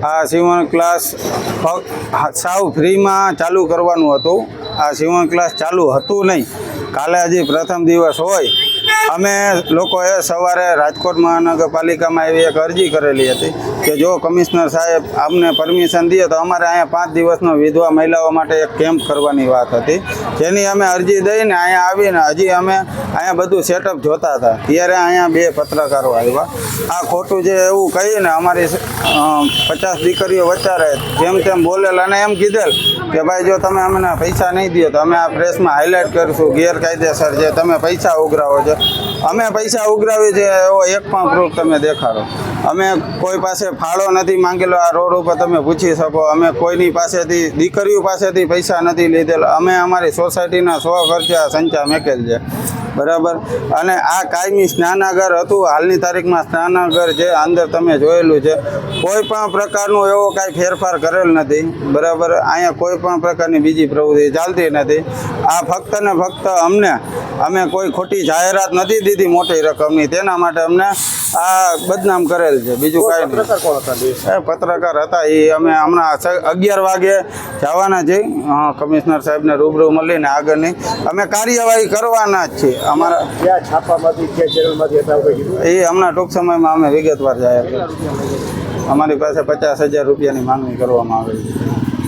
આ સીવણ ક્લાસ સાવ ફ્રીમાં ચાલુ કરવાનું હતું. આ સીવણ ક્લાસ ચાલુ હતું નહીં. કાલે હજી પ્રથમ દિવસ હોય. અમે લોકોએ સવારે રાજકોટ મહાનગરપાલિકામાં એવી એક અરજી કરેલી હતી કે જો કમિશનર સાહેબ અમને પરમિશન દે તો અમારે અહીંયા પાંચ દિવસનો વિધવા મહિલાઓ માટે એક કેમ્પ કરવાની વાત હતી. જેની અમે અરજી દઈને અહીંયા આવીને હજી અમે અહીંયા બધું સેટઅપ જોતા હતા. ત્યારે અહીંયા બે પત્રકારો આવ્યા. આ ખોટું છે એવું કહીને અમારી પચાસ દીકરીઓ વચારે જેમ તેમ બોલેલ અને એમ કીધેલ કે ભાઈ જો તમે અમને પૈસા નહીં દો તો અમે આ પ્રેસમાં હાઇલાઇટ કરીશું. ગેરકાયદેસર છે તમે પૈસા ઉઘરાવો છો અમે પૈસા ઉઘરાવી છે, એવો એક પણ પ્રૂફ તમે દેખાડો. અમે કોઈ પાસે ફાળો નથી માંગેલો, આ રોડ ઉપર તમે પૂછી શકો. અમે કોઈની પાસેથી, દીકરીઓ પાસેથી પૈસા નથી લીધેલા. અમે અમારી સોસાયટીના સો ખર્ચા સંચા મેકેલ છે. બરાબર? અને આ કાયમી સ્નાનાગર હતું, હાલની તારીખમાં સ્નાનાગર જે અંદર તમે જોયેલું છે, કોઈ પણ પ્રકારનું એવો કાંઈ ફેરફાર કરેલ નથી, બરાબર? અહીંયા કોઈ પણ પ્રકારની બીજી પ્રવૃત્તિ ચાલતી નથી. આ ફક્ત ને ફક્ત અમને, અમે કોઈ ખોટી જાહેરાત નથી દીધી મોટી રકમની, તેના માટે અમને આ બદનામ કરેલ છે બીજું કાંઈ નહીં. પત્રકાર હતા એ અમે હમણાં અગિયાર વાગે જવાના છે કમિશનર સાહેબને રૂબરૂ મળીને આગળની. અમે કાર્યવાહી કરવાના જ છીએ. અમારા ક્યાં છાપામાંથી ક્યાં ચેનલમાંથી એ હમણાં ટૂંક સમયમાં અમે વિગતવાર જાય અમારી પાસે પચાસ હજાર રૂપિયાની માંગણી કરવામાં આવેલી છે.